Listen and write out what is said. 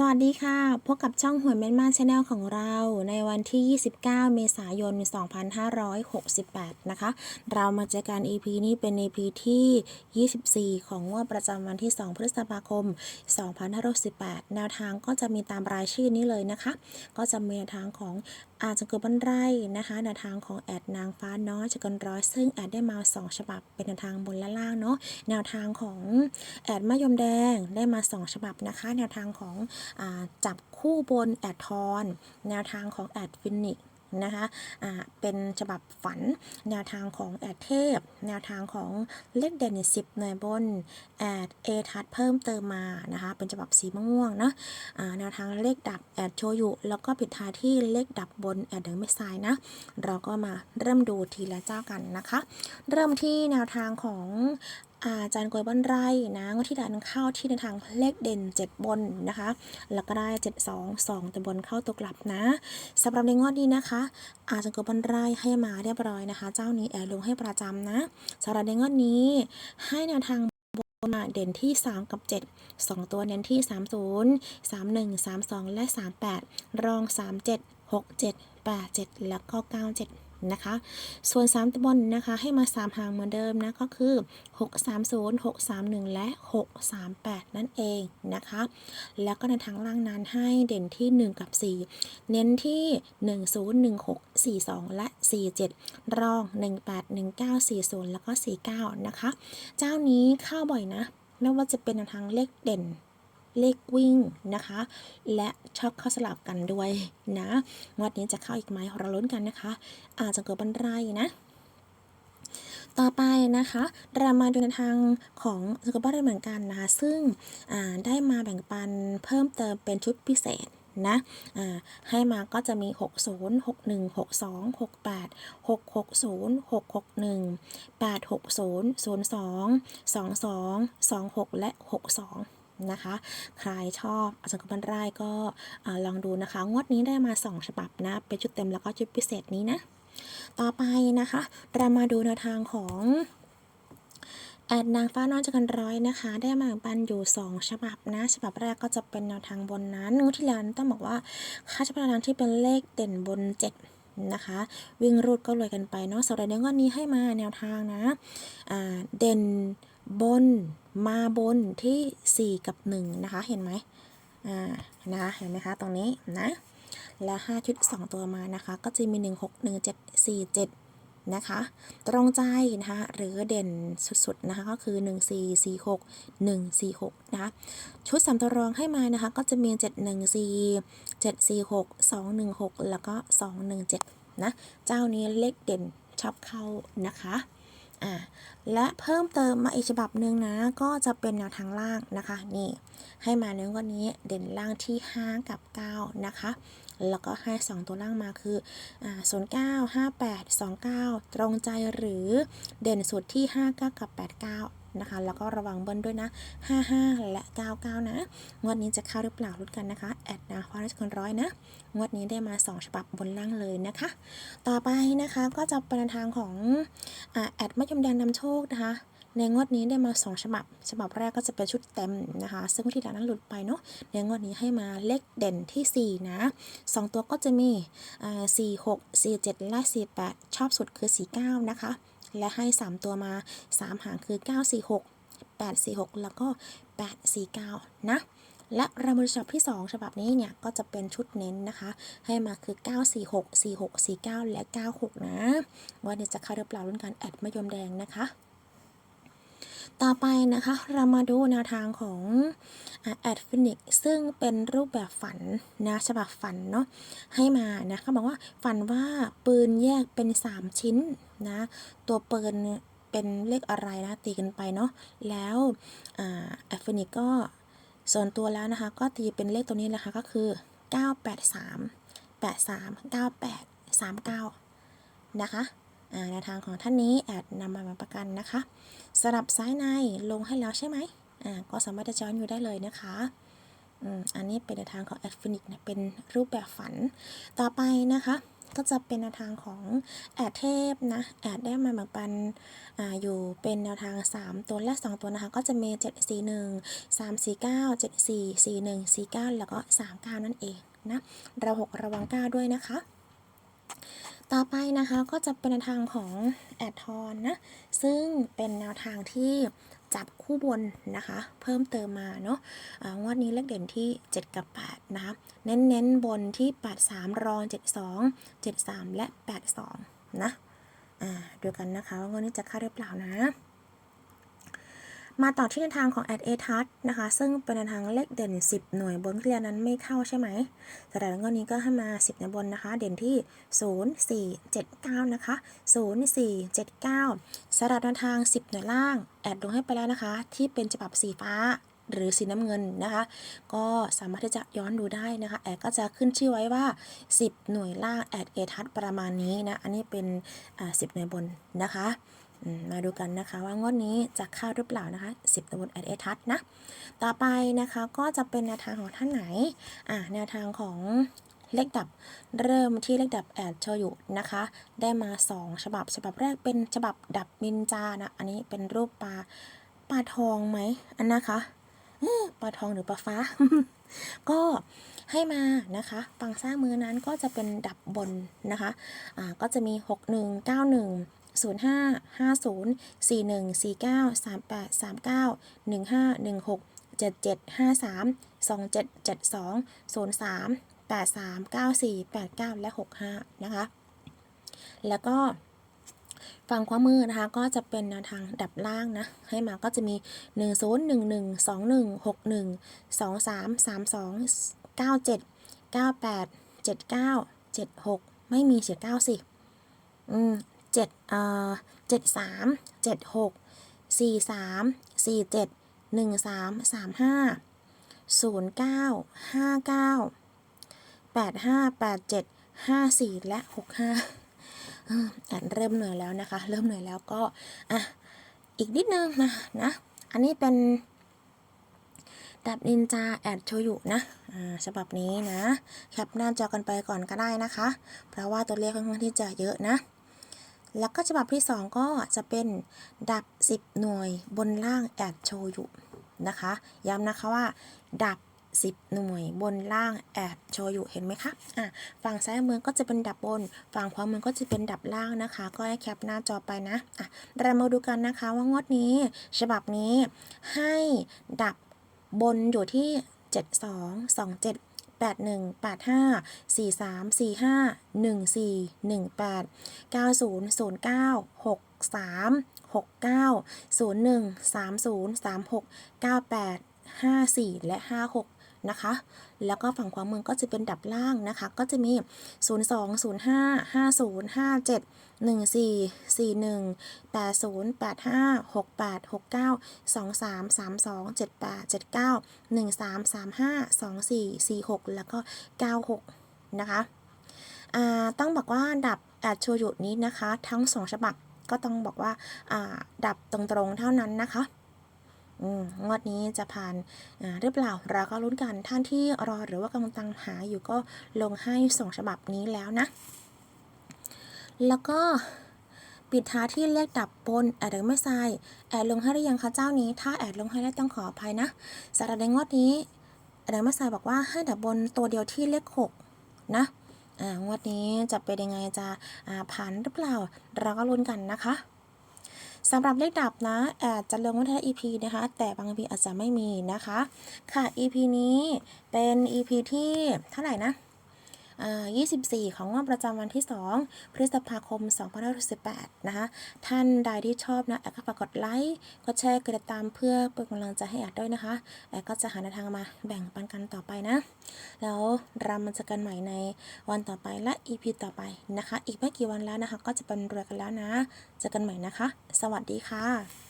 สวัสดีค่ะ พบกับช่องหวยแม่นมาชาแนลของเรา ในวันที่ 29 เมษายน 2568 นะคะ เรามาเจอกัน EP นี้เป็น EP ที่ 24 ของงวดประจำวันที่ 2 พฤษภาคม 2568 แนวทางก็จะมีตามรายชื่อนี้เลยนะคะ ก็จะมีแนวทางของอาจจะเกิดบันไดนะคะแนวทางของแอดนางฟ้าน้อยจะกันร้อยซึ่งแอดได้มา 2 ฉบับเป็นแนวทางบนและล่างเนาะแนวทางของแอดมะยมแดงได้มา 2 ฉบับนะคะ แนวทางของจับคู่บนแอดทอนแนวทางของแอดฟินิกนะคะอ่าเป็นฉบับฝันแนวทางของแอดเทพ แนวทางของเลขเด่นสิบหน่วยบนแอดเอทัดเพิ่มเติมมานะคะเป็นฉบับสีม่วงๆเนาะแนวทางเลขดับแอดโชยุแล้วก็ปิดท้ายที่เลขดับบนแอดเดอร์ไม่ทรายนะ เราก็มาเริ่มดูทีละเจ้ากันนะคะ เริ่มที่แนวทางของ อาจารย์กวยบ้านไร่นะงวดที่ดันเข้าที่ในทางเลขเด่น 7 บนนะคะ แล้วก็ได้ 7 2 2ตัวบนเข้าตัวกลับนะสำหรับในงวดนี้นะคะ อาจารย์กวยบ้านไร่ให้มาเรียบร้อยนะคะ เจ้านี้แอบลงให้ประจำนะสำหรับในงวดนี้ให้แนวทางบนเด่นที่ 3 กับ 7 2 ตัวเน้นที่ 30 31 32 และ 38 รอง 37 67 87 แล้วก็ 97 นะคะ ส่วน 3ตะบนนะคะ ให้มา 3 หางเหมือนเดิมนะ ก็คือ 630 631 และ 638 นั่นเองนะคะ แล้วก็ในทางล่างนั้นให้เด่นที่ 1 กับ 4 เน้นที่ 10 16 42 และ 47 รอง 18 19 40 แล้วก็ 49 นะคะ เจ้านี้เข้าบ่อยนะ ไม่ว่าจะเป็นในทางเลขเด่น เลขวิ่งนะคะ และชอบเข้าสลับกันด้วยนะงวดนี้จะเข้าอีกไหมเราลุ้นกันนะคะ อาจจะเกิดบันไรนะ ต่อไปนะคะเรามาดูในทางของสกุลบ้านเหมือนกันนะคะ ซึ่งได้มาแบ่งปันเพิ่มเติมเป็นชุดพิเศษนะให้มาก็จะมี 60 61 62 68 660 661 860 02 22 26 และ 62 นะคะ ใครชอบอาจารย์กุบันไร่ก็ลองดูนะคะ งวดนี้ได้มา 2 ฉบับนะ เป็นชุดเต็มแล้วก็ชุดพิเศษนี้นะ ต่อไปนะคะ เรามาดูแนวทางของแอดนางฟ้าน้อยจักันร้อยนะคะ ได้มาแบ่งปันอยู่ 2 ฉบับนะ ฉบับแรกก็จะเป็นแนวทางบนนั้นงวดที่แล้วต้องบอกว่าค่าฉบับนั้นที่เป็นเลขเด่นบน 7 นะคะ วิ่งรูดก็รวยกันไปเนาะสำหรับในงวดนี้ให้มาแนวทางนะเด่น บนมาบนที่ 4 กับ 1 นะคะ เห็นไหมอ่านะคะเห็นไหมคะ ตรงนี้นะ และ5ชุด 2 ตัวมานะคะ ก็จะมี 1 6 1 7 4 7 นะคะ ตรงใจนะคะ หรือเด่นสุดๆนะคะ ก็คือ 1 4 4 6 1 4 6 นะคะ ชุด3ตัวรองให้มานะคะ ก็จะมี 7 1 4 7 4 6 2 1 6 แล้วก็ 2 1 7 นะ เจ้านี้เลขเด่นชอบเข้านะคะ อ่าและเพิ่มเติมมาอีกฉบับหนึ่งนะ ก็จะเป็นแนวทางล่างนะคะ นี่ ให้มาในวันนี้เด่นล่างที่ 5 กับ 9 นะคะ แล้วก็ให้ 2 ตัวล่างมาคืออ่า09 58 29 ตรงใจหรือเด่นสุดที่ 59 กับ 89 นะคะ แล้วก็ระวังเบิ้ลด้วยนะ 55 และ 99 นะ งวดนี้จะเข้าหรือเปล่าลุ้นกันนะคะแอดนาควาราชคนร้อยนะ งวดนี้ได้มา 2 ฉบับบนล่างเลยนะคะ ต่อไปนะคะก็จะเป็นทางของอแอดมะยมแดงนำโชคนะคะในงวดนี้ได้มา 2 ฉบับ ฉบับแรกก็จะเป็นชุดเต็มนะคะ ซึ่งที่ดานั้นหลุดไปเนาะ ในงวดนี้ให้มาเลขเด่นที่ 4 นะ 2 ตัวก็จะมีอ่า4 6 4 7 และ 48 ชอบสุดคือ 49 นะคะ และให้ 3 ตัวมา 3 หางคือ 9 4 6 8 4 6 แล้วก็ 8 4 9 นะ และรางวัลฉบับที่ 2 ฉบับนี้เนี่ย ก็จะเป็นชุดเน้นนะคะ ให้มาคือ 946 46 49 และ 96 นะ ว่าเนี่ยจะเข้าหรือเปล่ารุ่นการแอดมะยมแดงนะคะ ต่อไปนะคะเรามาดูแนวทางของแอดฟินิกซึ่งเป็นรูปแบบฝันนะฉบับฝันเนาะให้มานะเขาบอกว่าฝันว่าปืนแยกเป็น 3 ชิ้นนะตัวปืนเป็นเลขอะไรนะตีกันไปเนาะแล้วแอดฟินิกก็ส่วนตัวแล้วนะคะก็ตีเป็นเลขตัวนี้แหละค่ะก็คือ 983 83 98 39 นะคะ แนวทางของท่านนี้แอดนำมาประกันนะคะสลับซ้ายในลงให้แล้วใช่ไหมอ่าก็สามารถจะจอยอยู่ได้เลยนะคะอันนี้เป็นแนวทางของแอดฟินิกนี่ยเป็นรูปแบบฝันต่อไปนะคะ ก็จะเป็นแนวทางของแอดเทพนะแอดได้มาแบ่งปันอ่าอยู่เป็นแนวทาง 3 ตัวและ 2 ตัวนะคะ ก็จะมี 741 349 74 41 49 แล้วก็ 39 นั่นเองนะระหกระวัง 9 ด้วยนะคะ ต่อไปนะคะก็จะเป็นแนวทางของแอดทอนนะ ซึ่งเป็นแนวทางที่จับคู่บนนะคะ เพิ่มเติมมาเนาะอ่างวดนี้เลขเด่นที่ 7 กับ 8 นะคะ เน้นๆบนที่ 83 รอง 72 73 และ 82 นะ อ่าดูกันนะคะว่างวดนี้จะเข้าหรือเปล่านะ มาต่อที่แนวทางของ a d a t o u c h นะคะ ซึ่งเป็นแนวทางเลขเด่น 10 หน่วยบนเคลียร์นั้นไม่เข้าใช่ไหมแต่แล้วงวดนี้ก็ให้มา 10 ในบนนะคะ เด่นที่ 0 4 7 9 นะคะ 0 4 7 9สำหรับแนวทาง 10 หน่วยล่าง แอดลงให้ไปแล้วนะคะ ที่เป็นฉบับสีฟ้าหรือสีน้ำเงินนะคะ ก็สามารถที่จะย้อนดูได้นะคะ แอดก็จะขึ้นชื่อไว้ว่า 10 หน่วยล่างแอดเอทัศประมาณนี้นะ อันนี้เป็น 10 หน่วยบนนะคะ มาดูกันนะคะว่างวดนี้จะเข้าหรือเปล่านะคะ10หน่วบนแอดเอทัศนะ ต่อไปนะคะก็จะเป็นแนวทางของท่านไหน อ่าแนวทางของเลขดับเริ่มที่เลขดับแอดโชยุนะคะ ได้มา 2 ฉบับฉบับแรกเป็นฉบับดับนินจานะอันนี้เป็นรูปปลาปลาทองไหมอันนะคะปลาทองหรือปลาฟ้า ก็ให้มานะคะฝั่งซ้ายมือนั้นก็จะเป็นดับบนนะคะอ่าก็จะมี 6 0 5 5 0 4 1 4 9 3 8 3 9 1 5 1 6 7 7 5 3 2 7 7 2 0 3 8 3 9 4 8 9 และ 6 5 นะคะ แล้วก็ฝั่งขวามือนะคะก็จะเป็นแนวทางดับล่างนะ ให้มาก็จะมี 1 0 1 1 2 1 6 1 2 3 3 2 9 7 9 8 7 9 7 6 ไม่มีเสีย9สิ อืม เจ็ดเอ่อเจ็ดสามเจ็ดหกสี่สามสี่เจ็ดหนึ่งสามสามห้าศูนย์เก้าห้าเก้าแปดห้าแปดเจ็ดห้าสี่และหกห้าอ่านเริ่มเหนื่อยแล้วนะคะ เริ่มเหนื่อยแล้วก็อะอีกนิดนึงนะนะ อันนี้เป็นดับนินจาแอดโชยุนะอ่าฉบับนี้นะ แคปหน้าจอกันไปก่อนก็ได้นะคะ เพราะว่าตัวเลขค่อนข้างที่จะเยอะนะ แล้วก็ฉบับที่ 2 ก็จะเป็นดับ 10 หน่วยบนล่างแอดโชยุนะคะ ย้ำนะคะว่า ดับ 10 หน่วยบนล่างแอดโชยุเห็นไหมคะอะฝั่งซ้ายมือก็จะเป็นดับบน ฝั่งขวามือก็จะเป็นดับล่างนะคะ ก็ให้แคปหน้าจอไปนะอะเรามาดูกันนะคะว่างวดนี้ ฉบับนี้ให้ดับบนอยู่ที่ 72 27 81 85 43 45 14 18 90 09 63 69 01 30 36 98 54 และ 56 นะคะ แล้วก็ฝั่งขวามือก็จะเป็นดับล่างนะคะ ก็จะมี 02 05 50 57 14 41 80 85 68 69 23 32 78 79 13 35 24 46 แล้วก็ 96 นะคะต้องบอกว่าดับแอดโชยุนี้นะคะ ทั้งสองฉบับก็ต้องบอกว่าดับตรงๆเท่านั้นนะคะ งวดนี้จะผ่านหรือเปล่าเราก็ลุ้นกันท่านที่รอหรือว่ากำลังตามหาอยู่ก็ลงให้สองฉบับนี้แล้วนะ แล้วก็ปิดท้ายที่เลขดับบนแอดหรือไม่ทรายแอดลงให้หรือยังคะเจ้านี้ ถ้าแอดลงให้แล้วต้องขออภัยนะสำหรับในงวดนี้แอดหรือไม่ทรายบอกว่าให้ดับบนตัวเดียวที่เลขหกนะงวดนี้จะเป็นยังไงจะผ่านหรือเปล่า เราก็ลุ้นกันนะคะ สำหรับเลขดับนะอาจจะลงไว้ที่ EP นะคะ แต่บาง EP อาจจะไม่มีนะคะ ค่ะ EP นี้เป็น EP ที่เท่าไหร่นะ 24 ของงวดประจำวันที่ 2 พฤษภาคม 2568 นะคะ ท่านใดที่ชอบนะแอดก็ฝากกดไลค์ กดแชร์กดติดตามเพื่อเป็นกำลังใจให้แอดด้วยนะคะแอดก็จะหาแนวทางมาแบ่งปันกันต่อไปนะ แล้วเรามาเจอกันใหม่ในวันต่อไปและ EP ต่อไปนะคะ อีกไม่กี่วันแล้วนะคะ ก็จะเป็นรวยกันแล้วนะ เจอกันใหม่นะคะ สวัสดีค่ะ